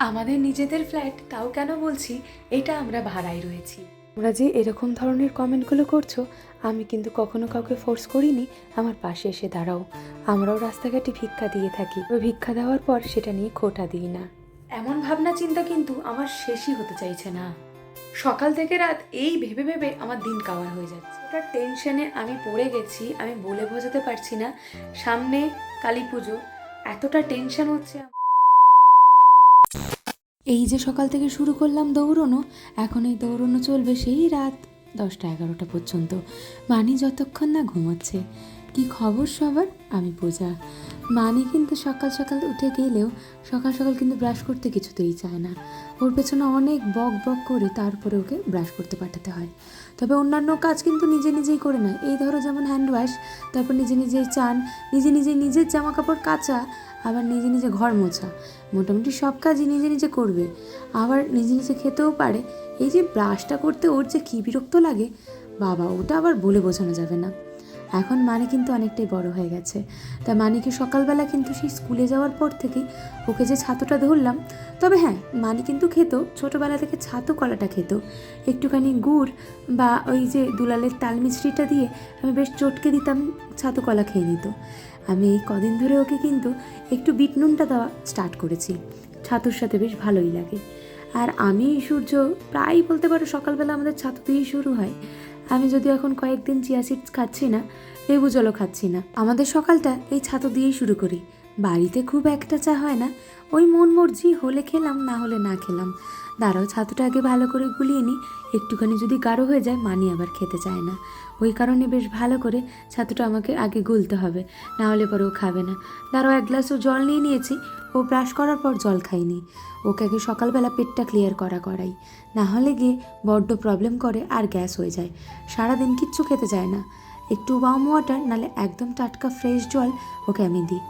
আমাদের নিজেদের ফ্ল্যাট তাও কেন বলছি, এটা আমরা ভাড়ায় রয়েছি। তোমরা যে এরকম ধরনের কমেন্টগুলো করছ, আমি কিন্তু কখনো কাউকে ফোর্স করিনি, আমার পাশে এসে দাঁড়াও। আমরাও রাস্তাঘাটে ভিক্ষা দিয়ে থাকি। ভিক্ষা দেওয়ার পর সেটা নিয়ে খোটা দিই না। এমন ভাবনা চিন্তা কিন্তু আমার শেষই হতে চাইছে না। সকাল থেকে রাত এই ভেবে ভেবে আমার দিন কাওয়ার হয়ে যাচ্ছে। ওটার টেনশনে আমি পড়ে গেছি, আমি বলে বোঝাতে পারছি না। সামনে কালী পুজো, এতটা টেনশন হচ্ছে। এই যে সকাল থেকে শুরু করলাম দৌড়নো, এখন এই দৌড়নো চলবে সেই রাত দশটা এগারোটা পর্যন্ত। মানি যতক্ষণ না ঘুমাচ্ছে। কি খবর সবার? আমি পূজা মানি কিন্তু সকাল সকাল উঠে গেলেও সকাল সকাল কিন্তু ব্রাশ করতে কিছুতেই চায় না। ওর পেছনে অনেক বক বক করে তারপরে ওকে ব্রাশ করতে পাঠাতে হয়। তবে অন্যান্য কাজ কিন্তু নিজে নিজেই করে নেয়। এই ধরো যেমন হ্যান্ড ওয়াশ তারপর নিজে নিজেই চান, নিজে নিজে নিজের জামা কাপড় কাচা, আবার নিজে নিজে ঘর মোছা। মোটামুটি সব কাজই নিজে নিজে করবে। আবার নিজে নিজে খেতেও পারে। এই যে ব্রাশটা করতে ওর যে কী বিরক্ত লাগে, বাবা, ওটা আবার বলে বোঝানো যাবে না। এখন মানে কিন্তু অনেকটাই বড় হয়ে গেছে। তা মানিকে সকালবেলা কিন্তু সেই স্কুলে যাওয়ার পর থেকেই ওকে যে ছাতুটা ধরলাম, তবে হ্যাঁ মানি কিন্তু খেত, ছোটোবেলা থেকে ছাতু কলাটা খেত। একটুখানি গুড় বা ওই যে দুলালের তাল মিছরিটা দিয়ে আমি বেশ চটকে দিতাম, ছাতু কলা খেয়ে নিত। আমি এই কদিন ধরে ওকে কিন্তু একটু বিট নুনটা দেওয়া স্টার্ট করেছি। ছাতুর সাথে বেশ ভালোই লাগে। আর আমি সূর্য প্রায় বলতে পারো সকালবেলা আমাদের ছাতু দিয়েই শুরু হয়। আমি যদি এখন কয়েকদিন চিয়া সিডস খাচ্ছি না, লেবু জলও খাচ্ছি না। আমাদের সকালটা এই ছাতু দিয়েই শুরু করি। বাড়িতে খুব একটা চা হয় না। ওই মন মর্জি হলে খেলাম, না হলে না খেলাম। দাঁড়াও, ছাতুটা আগে ভালো করে গুলিয়ে নিই একটুখানি যদি গাঢ় হয়ে যায়, মানি আবার খেতে চায় না। ওই কারণে বেশ ভালো করে ছাতুটা আমাকে আগে গুলতে হবে, না হলে পরে ও খাবে না। দাঁড়াও, এক গ্লাসও জল নিয়ে নিয়েছি। ও ব্রাশ করার পর জল খাইনি। ওকে আগে সকালবেলা পেটটা ক্লিয়ার করা করাই। না হলে গিয়ে বড্ড প্রবলেম করে আর গ্যাস হয়ে যায়। সারাদিন কিচ্ছু খেতে চায় না। একটু ওয়ার্ম ওয়াটার নালে একদম টাটকা ফ্রেশ জল ওকে আমি দিই।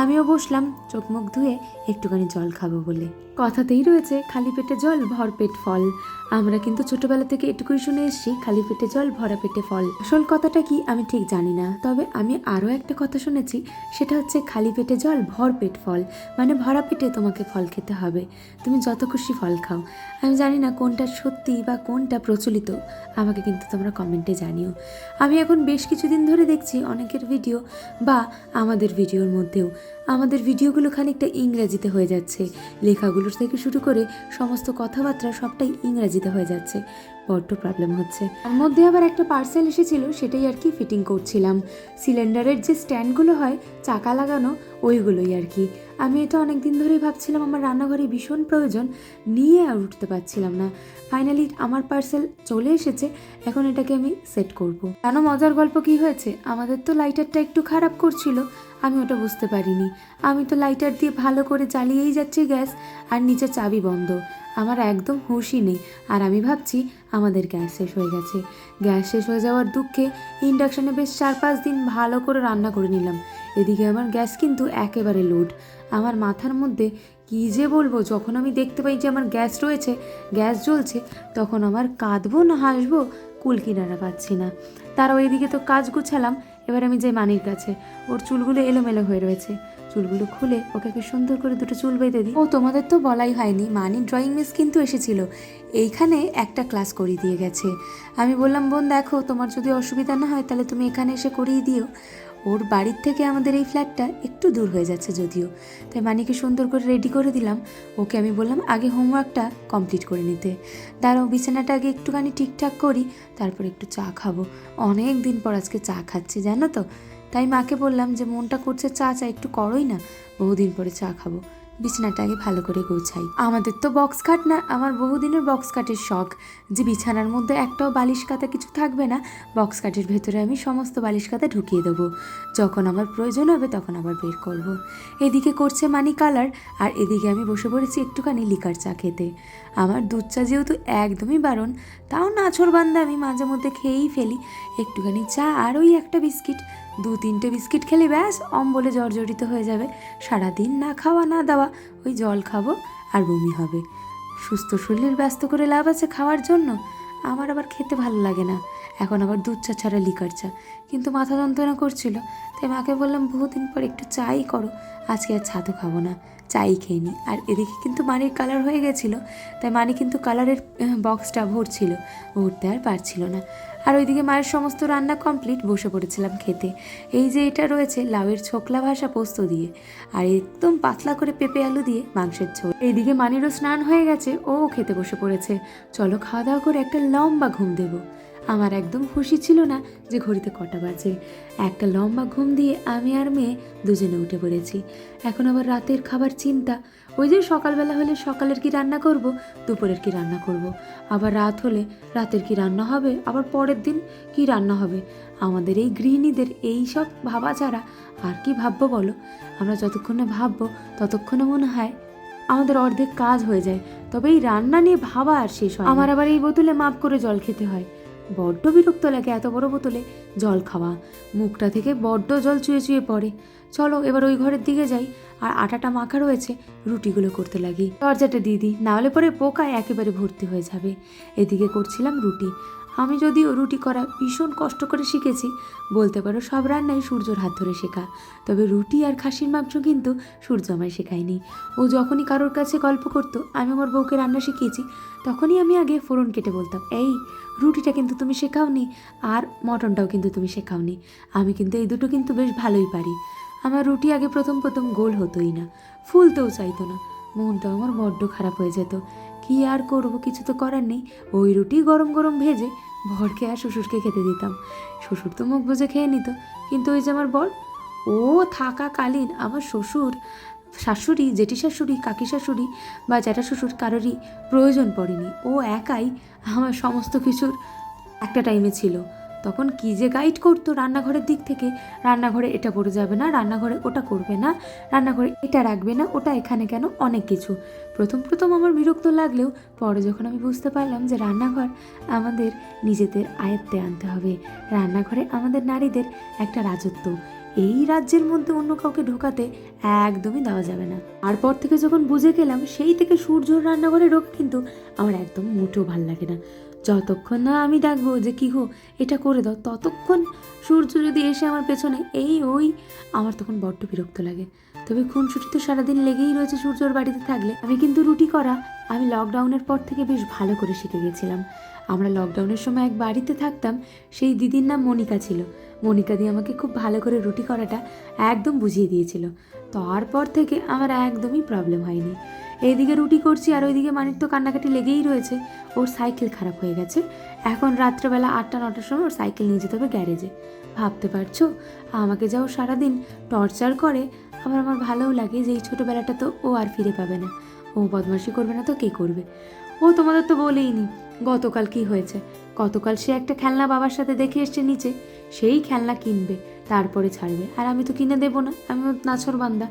আমিও বসলাম, চোখ মুখ ধুয়ে একটুখানি জল খাব বলে। কথাতেই রয়েছে, খালি পেটে জল, ভর পেট ফল। আমরা কিন্তু ছোটবেলা থেকে এটুকুই শুনে এসেছি, খালি পেটে জল, ভরা পেটে ফল। আসল কথাটা কি আমি ঠিক জানি না, তবে আমি আরও একটা কথা শুনেছি, সেটা হচ্ছে খালি পেটে জল, ভর পেট ফল। মানে ভরা পেটে তোমাকে ফল খেতে হবে। তুমি যত খুশি ফল খাও। আমি জানি না কোনটা সত্যি বা কোনটা প্রচলিত, আমাকে কিন্তু তোমরা কমেন্টে জানিও। আমি এখন বেশ কিছুদিন ধরে দেখছি অনেকের ভিডিও বা আমাদের ভিডিওর মধ্যেও আমাদের ভিডিওগুলো খানিকটা ইংরেজিতে হয়ে যাচ্ছে। লেখাগুলোর থেকে শুরু করে সমস্ত কথাবার্তা সবটাই ইংরেজিতে হয়ে যাচ্ছে। বড্ড প্রবলেম হচ্ছে। তার মধ্যে আবার একটা পার্সেল এসেছিল, সেটাই আর কি ফিটিং করছিলাম। সিলিন্ডারের যে স্ট্যান্ডগুলো হয়, চাকা লাগানো, ওইগুলোই আর কি। আমি এটা অনেক দিন ধরেই ভাবছিলাম, আমার রান্নাঘরে ভীষণ প্রয়োজন, নিয়ে আর উঠতে পারছিলাম না। ফাইনালি আমার পার্সেল চলে এসেছে, এখন এটাকে আমি সেট করব। কেন মজার গল্প কি হয়েছে? আমাদের তো লাইটারটা একটু খারাপ করছিল, আমি ওটা বুঝতে পারিনি। আমি তো লাইটার দিয়ে ভালো করে চালিয়েই যাচ্ছি গ্যাস, আর নিচে চাবি বন্ধ। আমার একদম হুঁশই নেই, আর আমি ভাবছি আমাদের গ্যাস শেষ হয়ে গেছে। গ্যাস শেষ হয়ে যাওয়ার দুঃখে ইন্ডাকশানে বেশ চার পাঁচ দিন ভালো করে রান্না করে নিলাম। এদিকে আমার গ্যাস কিন্তু একেবারে লোড। আমার মাথার মধ্যে কী যে বলব, যখন আমি দেখতে পাই যে আমার গ্যাস রয়েছে, গ্যাস জ্বলছে, তখন আমার কাঁদবো না হাসবো, কুল কিনারা পাচ্ছি না। তারা ওইদিকে তো কাজ গুছালাম, এবার আমি যাই মানির কাছে। ওর চুলগুলো এলোমেলো হয়ে রয়েছে। চুলগুলো খুলে ওকে কি সুন্দর করে দুটো চুল বেঁধে দিই। ও, তোমাদের তো বলাই হয়নি, মানি ড্রয়িং মিস কিন্তু এসেছিল। এইখানে একটা ক্লাস করিয়ে দিয়ে গেছে। আমি বললাম, বোন, দেখো, তোমার যদি অসুবিধা না হয়, তাহলে তুমি এখানে এসে করিয়ে দিও। ওর বাড়ির থেকে আমাদের এই ফ্ল্যাটটা একটু দূর হয়ে যাচ্ছে যদিও। তাই মানিকে সুন্দর করে রেডি করে দিলাম। ওকে আমি বললাম, আগে হোমওয়ার্কটা কমপ্লিট করে নিতে। দাঁড়াও, বিছানাটা আগে একটুখানি ঠিকঠাক করি, তারপর একটু চা খাব। অনেক দিন পর আজকে চা খাচ্ছি, জানো তো? তাই মাকে বললাম যে, মনটা করছে চা চা একটু করোই না। বহুদিন পরে চা খাব। বিছানাটা আগে ভালো করে গোছাই। আমাদের তো বক্স খাট না, আমার বহুদিনের বক্স কাটের শখ। যে বিছানার মধ্যে একটাও বালিশ কাতা কিছু থাকবে না, বক্স কাটের ভেতরে আমি সমস্ত বালিশ কাতা ঢুকিয়ে দেবো। যখন আমার প্রয়োজন হবে তখন আবার বের করব। এদিকে করছে মানি কালার, আর এদিকে আমি বসে পড়েছি একটুখানি লিকার চা খেতে। আমার দুধ চা যেহেতু একদমই বারণ, তাও নাছর বান্দা আমি মাঝে মধ্যে খেয়েই ফেলি। একটুখানি চা আর ওই একটা বিস্কিট। দু তিনটে বিস্কিট খেলে ব্যাস, অম্বলে জর্জরিত হয়ে যাবে। সারাদিন না খাওয়া, না দাওয়া, ওই জল খাব আর বমি হবে। সুস্থ শরীর ব্যস্ত করে লাভ আছে খাওয়ার জন্য। আমার আবার খেতে ভালো লাগে না। এখন আবার দুধ চা ছাড়া লিকার চা। কিন্তু মাথা যন্ত্রণা করছিল। তাই মাকে বললাম বহুদিন পর একটু চাই করো। আজকে আর ছাতু খাব না। চাই খেয়ে নিই আর এদিকে কিন্তু মানির কালার হয়ে গেছিল। তাই মানি কিন্তু কালারের বক্সটা ভরছিল। ভরতে আর পারছিল না। আর ওইদিকে মায়ের সমস্ত রান্না কমপ্লিট বসে পড়েছিলাম খেতে। এই যে এটা রয়েছে, লাউয়ের ছোকলা ভাষা পোস্ত দিয়ে, আর একদম পাতলা করে পেঁপে আলু দিয়ে মাংসের ঝোল। এইদিকে মানিরও স্নান হয়ে গেছে, ও খেতে বসে পড়েছে। চলো খাওয়া দাওয়া করে একটা লম্বা ঘুম দেবো। আমার একদম খুশি ছিল না যে ঘড়িতে কটা বাজে। একটা লম্বা ঘুম দিয়ে আমি আর মেয়ে দুজনে উঠে পড়েছি। এখন আবার রাতের খাবার চিন্তা। ওই যে সকালবেলা হলে সকালের কি রান্না করব, দুপুরের কি রান্না করব। আবার রাত হলে রাতের কি রান্না হবে, আবার পরের দিন কি রান্না হবে? আমাদের এই গৃহিণীদের এই সব ভাবা ছাড়া আর কি ভাববো বলো? আমরা যতক্ষণে ভাববো, ততক্ষণে মনে হয় আমাদের অর্ধেক কাজ হয়ে যায়। তবে এই রান্না নিয়ে ভাবা আর শেষ হয় আমার আবার এই বোতলে মাপ করে জল খেতে হয়। বড্ড বিরক্ত লাগে এত বড় বোতলে জল খাওয়া। মুখটা থেকে বড্ড জল চুয়ে চুয়ে পড়ে। চলো এবার ওই ঘরের দিকে যাই আর আটাটা মাখা রয়েছে, রুটিগুলো করতে লাগি। দরজাটা দিয়ে দিই নাহলে পরে পোকায় একেবারে ভর্তি হয়ে যাবে। এদিকে করছিলাম রুটি। আমি যদিও রুটি করা ভীষণ কষ্ট করে শিখেছি, বলতে পারো সব রান্নাই সূর্যর হাত ধরে শেখা। তবে রুটি আর খাসির মাংস কিন্তু সূর্য আমায় শেখায়নি। ও যখনই কারোর কাছে গল্প করতো, আমি আমার বউকে রান্না শিখিয়েছি, তখনই আমি আগে ফোড়ন কেটে বলতাম, এই রুটিটা কিন্তু তুমি শেখাওনি আর মটনটাও কিন্তু তুমি শেখাওনি। আমি কিন্তু এই দুটো কিন্তু বেশ ভালোই পারি। আমার রুটি আগে প্রথম প্রথম গোল হতোই না, ফুলতেও চাইতো না। মনটা আমার বড্ড খারাপ হয়ে যেত। কি আর করব, কিছু তো করার নেই। ওই রুটি গরম গরম ভেজে ভরকে আর শ্বশুরকে খেতে দিতাম। শ্বশুর তো মুখ বুঝে খেয়ে নিত, কিন্তু ওই যে আমার বর, ও থাকাকালীন আমার শ্বশুর শাশুড়ি জেঠি শাশুড়ি কাকি শাশুড়ি বা জ্যাঠা শ্বশুর কারোরই প্রয়োজন পড়েনি। ও একাই আমার সমস্ত কিছুর একটা টাইমে ছিল। তখন কি যে গাইড করতো রান্নাঘরের দিক থেকে, রান্নাঘরে এটা পড়ে যাবে না, রান্নাঘরে ওটা করবে না, রান্নাঘরে এটা রাখবে না, ওটা এখানে কেন, অনেক কিছু। প্রথম প্রথম আমার বিরক্ত লাগলেও পরে যখন আমি বুঝতে পারলাম যে রান্নাঘর আমাদের নিজেদের আয়ত্তে আনতে হবে, রান্নাঘরে আমাদের নারীদের একটা রাজত্ব। এই রাজ্যের মধ্যে অন্য কাউকে ঢোকাতে একদমই দেওয়া যাবে না। তারপর থেকে যখন বুঝে গেলাম, সেই থেকে সূর্যর রান্নাঘরে ঢোকা কিন্তু আমার একদম মোটেও ভালো লাগে না। যতক্ষণ না আমি ডাকবো যে, কি হো এটা করে দাও। ততক্ষণ সূর্য যদি এসে আমার পেছনে, এই ওই, আমার তখন বড্ড বিরক্ত লাগে। তবে খুনসুটি তো সারাদিন লেগেই রয়েছে সূর্যর বাড়িতে থাকলে। আমি কিন্তু রুটি করা আমি লকডাউনের পর থেকে বেশ ভালো করে শিখে গেছিলাম। আমরা লকডাউনের সময় এক বাড়িতে থাকতাম, সেই দিদির নাম মনিকা ছিল। মনিকা দিয়ে আমাকে খুব ভালো করে রুটি করাটা একদম বুঝিয়ে দিয়েছিল। তারপর থেকে আমার একদমই প্রবলেম হয়নি। এইদিকে রুটি করছি আর ওইদিকে মানিক তো কান্নাকাটি লেগেই রয়েছে। ওর সাইকেল খারাপ হয়ে গেছে। এখন রাত্রেবেলা আটটা, নটার সময় ওর সাইকেল নিয়ে যেতে হবে গ্যারেজে। ভাবতে পারছ? আমাকে যাও সারাদিন টর্চার করে আবার আমার ভালোও লাগে যে এই ছোটোবেলাটা তো ও আর ফিরে পাবে না। ও বদমাশি করবে না তো কে করবে? ও তোমাদের তো বলেইনি গতকাল কি হয়েছে। গতকাল সে একটা খেলনা বাবার সাথে দেখে এসছে নিচে, সেই খেলনা কিনবে, তারপরে ছাড়বে। আর আমি তো কিনে দেবো না, আমি নাছর বান্দা।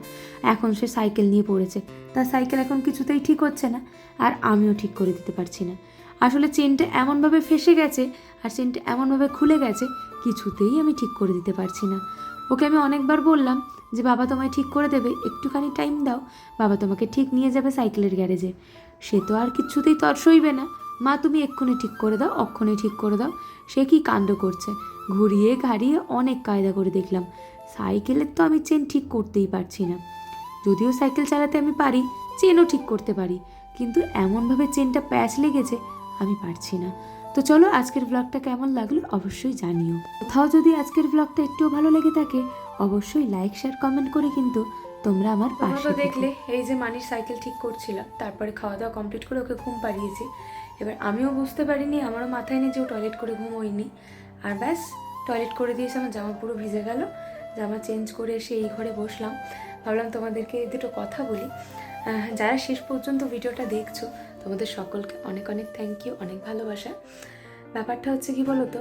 এখন সে সাইকেল নিয়ে পড়েছে, তার সাইকেল এখন কিছুতেই ঠিক হচ্ছে না, আর আমিও ঠিক করে দিতে পারছি না। আসলে চেনটা এমনভাবে ফেসে গেছে, আর চেনটা এমনভাবে খুলে গেছে, কিছুতেই আমি ঠিক করে দিতে পারছি না। ওকে আমি অনেকবার বললাম যে বাবা তোমায় ঠিক করে দেবে, একটুখানি টাইম দাও। বাবা তোমাকে ঠিক নিয়ে যাবে সাইকেলের গ্যারেজে সে তো আর কিছুতেই তর সইবে না। মা, তুমি এক্ষুনি ঠিক করে দাও অক্ষণে ঠিক করে দাও। সে কি কাণ্ড করছে? ঘুরিয়ে ঘাড়িয়ে অনেক কায়দা করে দেখলাম। সাইকেলের তো আমি চেন ঠিক করতেই পারছি না। যদিও সাইকেল চালাতে আমি পারি চেনও ঠিক করতে পারি। কিন্তু এমনভাবে চেনটা প্যাচ লেগেছে, আমি পারছি না। তো চলো আজকের ব্লগটা কেমন লাগল অবশ্যই জানিও। কোথাও যদি আজকের ব্লগটা একটুও ভালো লেগে থাকে অবশ্যই লাইক শেয়ার কমেন্ট করে কিন্তু তোমরা আমার পাশে তো দেখলে এই যে মানির সাইকেল ঠিক করছিলাম তারপরে খাওয়া দাওয়া কমপ্লিট করে ওকে ঘুম পাড়িয়েছি। এবার আমিও বুঝতে পারিনি আমারও মাথায় নেই যে ও টয়লেট করে ঘুম হয়নি আর ব্যাস টয়লেট করে দিয়েছে আমার জামা পুরো ভিজে গেল। জামা চেঞ্জ করে এসে এই ঘরে বসলাম। ভাবলাম তোমাদেরকে এই দুটো কথা বলি। যারা শেষ পর্যন্ত ভিডিওটা দেখছ তোমাদের সকলকে অনেক অনেক থ্যাংক ইউ অনেক ভালোবাসা। ব্যাপারটা হচ্ছে কি বলো তো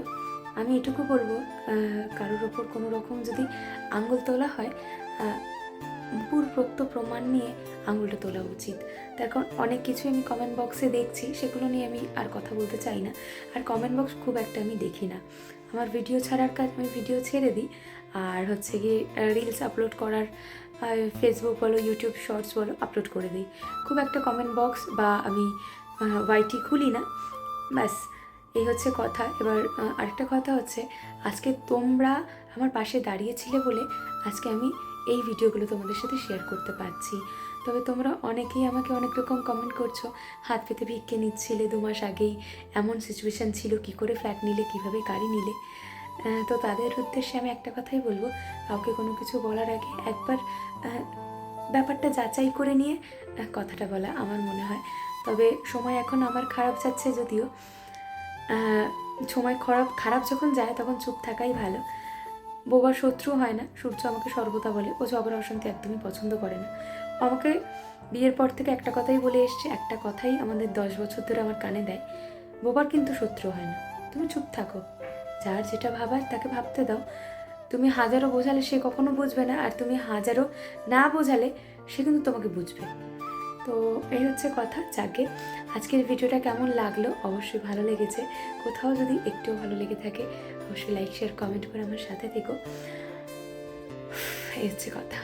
আমি এটুকু বলব কারোর ওপর কোনো রকম যদি আঙ্গুল তোলা হয় পূর্বোক্ত প্রমাণ নিয়ে আঙুলটা তোলা উচিত। তার কারণ অনেক কিছু আমি কমেন্ট বক্সে দেখছি, সেগুলো নিয়ে আমি আর কথা বলতে চাই না। আর কমেন্ট বক্স খুব একটা আমি দেখি না। আমার ভিডিও ছাড়ার কাজ আমি ভিডিও ছেড়ে দিই। আর হচ্ছে গিয়ে রিলস আপলোড করার ফেসবুক বলো ইউটিউব শর্টস বলো আপলোড করে দিই। খুব একটা কমেন্ট বক্স বা আমি ওয়াইটি খুলি না। ব্যাস। এই হচ্ছে কথা। এবার আরেকটা কথা হচ্ছে, আজকে তোমরা আমার পাশে দাঁড়িয়েছিলে বলে আজকে আমি এই ভিডিওগুলো তোমাদের সাথে শেয়ার করতে পারছি। তবে তোমরা অনেকেই আমাকে অনেক রকম কমেন্ট করছ, হাত পেতে ভিক্ষে নিচ্ছিলে দু মাস আগেই, এমন সিচুয়েশান ছিল কি করে ফ্ল্যাট নিলে, কীভাবে গাড়ি নিলে। তো তাদের উদ্দেশ্যে আমি একটা কথাই বলব, কাউকে কোনো কিছু বলার আগে একবার ব্যাপারটা যাচাই করে নিয়ে কথাটা বলা আমার মনে হয়। তবে সময় এখন আমার খারাপ যাচ্ছে যদিও সময় খারাপ খারাপ যখন যায় তখন চুপ থাকাই ভালো। বোবার শত্রু হয় না, সূর্য আমাকে সর্বদা বলে, ও ঝগড়া অশান্তি একদমই পছন্দ করে না। আমাকে বিয়ের পর থেকে একটা কথাই বলে এসছে, একটা কথাই আমাদের দশ বছর ধরে আমার কানে দেয়, বোবার কিন্তু শত্রু হয় না। তুমি চুপ থাকো, যার যেটা ভাবার তাকে ভাবতে দাও। তুমি হাজারো বোঝালে সে কখনো বুঝবে না, আর তুমি হাজারো না বোঝালে সে কিন্তু তোমাকে বুঝবে। তো এই হচ্ছে কথা, যাকে আজকের ভিডিওটা কেমন লাগল? অবশ্যই ভালো লেগেছে। কোথাও যদি একটুও ভালো লেগে থাকে, অবশ্যই লাইক শেয়ার কমেন্ট করে আমার সাথে থেকো। এই হচ্ছে কথা।